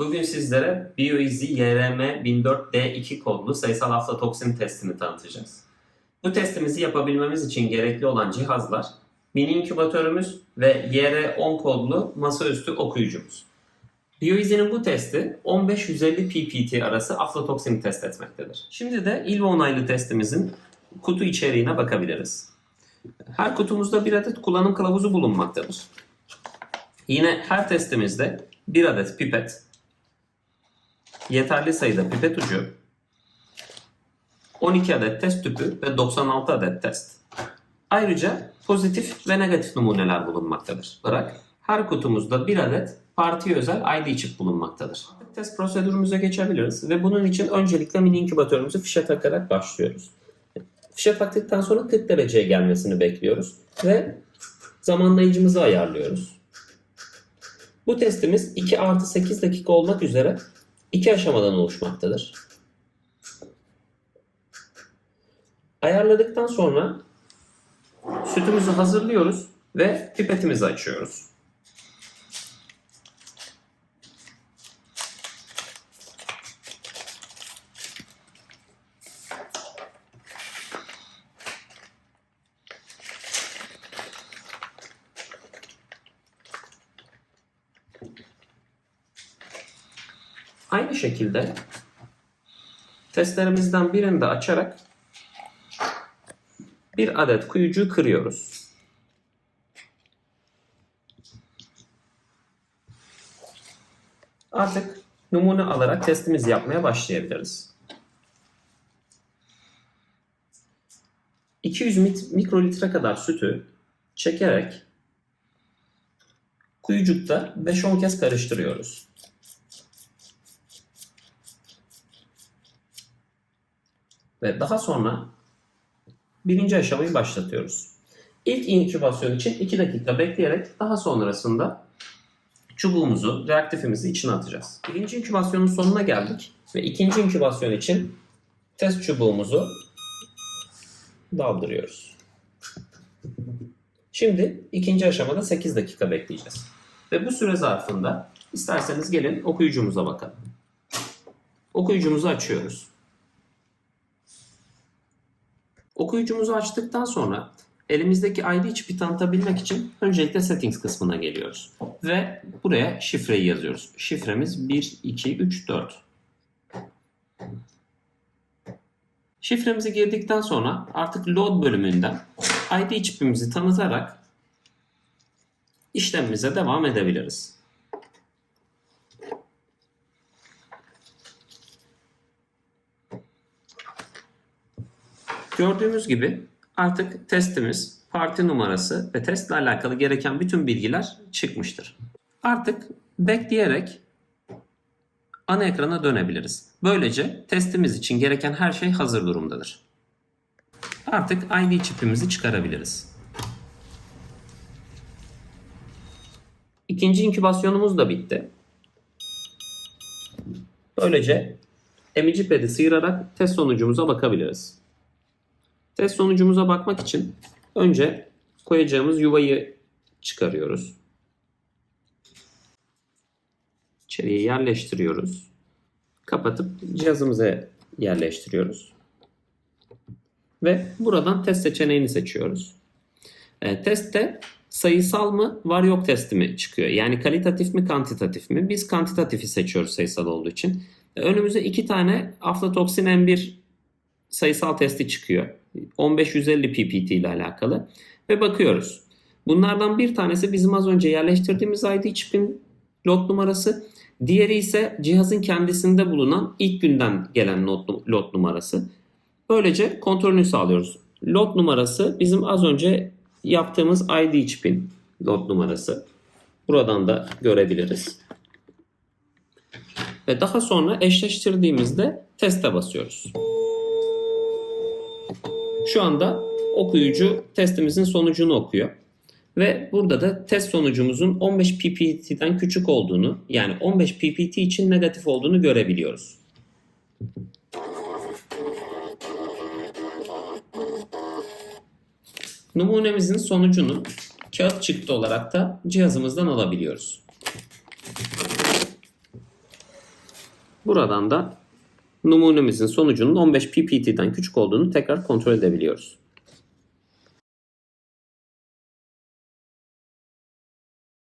Bugün sizlere BioEasy YRM 1004D2 kodlu sayısal aflatoksin testini tanıtacağız. Bu testimizi yapabilmemiz için gerekli olan cihazlar mini inkübatörümüz ve YR10 kodlu masaüstü okuyucumuz. BioEasy'nin bu testi 15-150 ppt arası aflatoksini test etmektedir. Şimdi de İLVA onaylı testimizin kutu içeriğine bakabiliriz. Her kutumuzda bir adet kullanım kılavuzu bulunmaktadır. Yine her testimizde bir adet pipet, yeterli sayıda pipet ucu, 12 adet test tüpü ve 96 adet test. Ayrıca pozitif ve negatif numuneler bulunmaktadır. Bırak her kutumuzda bir adet partiye özel ID çip bulunmaktadır. Test prosedürümüze geçebiliriz ve bunun için öncelikle mini inkübatörümüzü fişe takarak başlıyoruz. Fişe taktıktan sonra 40 dereceye gelmesini bekliyoruz ve zamanlayıcımızı ayarlıyoruz. Bu testimiz 2 artı 8 dakika olmak üzere iki aşamadan oluşmaktadır. Ayarladıktan sonra sütümüzü hazırlıyoruz ve pipetimizi açıyoruz. Aynı şekilde testlerimizden birini de açarak bir adet kuyucuğu kırıyoruz. Artık numune alarak testimizi yapmaya başlayabiliriz. 200 mit- mikrolitre kadar sütü çekerek kuyucukta 5-10 kez karıştırıyoruz. Ve daha sonra birinci aşamayı başlatıyoruz. İlk inkübasyon için 2 dakika bekleyerek daha sonrasında çubuğumuzu, reaktifimizi içine atacağız. Birinci inkübasyonun sonuna geldik ve ikinci inkübasyon için test çubuğumuzu daldırıyoruz. Şimdi ikinci aşamada 8 dakika bekleyeceğiz. Ve bu süre zarfında isterseniz gelin okuyucumuza bakalım. Okuyucumuzu açıyoruz. Okuyucumuzu açtıktan sonra elimizdeki ID çipi tanıtabilmek için öncelikle settings kısmına geliyoruz. Ve buraya şifreyi yazıyoruz. Şifremiz 1, 2, 3, 4. Şifremizi girdikten sonra artık load bölümünden ID çipimizi tanıtarak işlemimize devam edebiliriz. Gördüğümüz gibi artık testimiz, parti numarası ve testle alakalı gereken bütün bilgiler çıkmıştır. Artık bekleyerek ana ekrana dönebiliriz. Böylece testimiz için gereken her şey hazır durumdadır. Artık ID çipimizi çıkarabiliriz. İkinci inkübasyonumuz da bitti. Böylece emici pedi sıyırarak test sonucumuza bakabiliriz. Test sonucumuza bakmak için önce koyacağımız yuvayı çıkarıyoruz. İçeriye yerleştiriyoruz. Kapatıp cihazımıza yerleştiriyoruz. Ve buradan test seçeneğini seçiyoruz. E, testte sayısal mı var yok testi mi çıkıyor. Yani kalitatif mi kantitatif mi? Biz kantitatifi seçiyoruz sayısal olduğu için. Önümüze iki tane aflatoksin M1 sayısal testi çıkıyor. 15-150 ppt ile alakalı. Ve bakıyoruz. Bunlardan bir tanesi bizim az önce yerleştirdiğimiz ID çipin lot numarası. Diğeri ise cihazın kendisinde bulunan ilk günden gelen lot, lot numarası. Böylece kontrolünü sağlıyoruz. Lot numarası bizim az önce yaptığımız ID çipin lot numarası. Buradan da görebiliriz. Ve daha sonra eşleştirdiğimizde teste basıyoruz. Şu anda okuyucu testimizin sonucunu okuyor. Ve burada da test sonucumuzun 15 ppt'den küçük olduğunu yani 15 ppt için negatif olduğunu görebiliyoruz. Numunemizin sonucunu kağıt çıktı olarak da cihazımızdan alabiliyoruz. buradan da numunemizin sonucunun 15 ppt'den küçük olduğunu tekrar kontrol edebiliyoruz.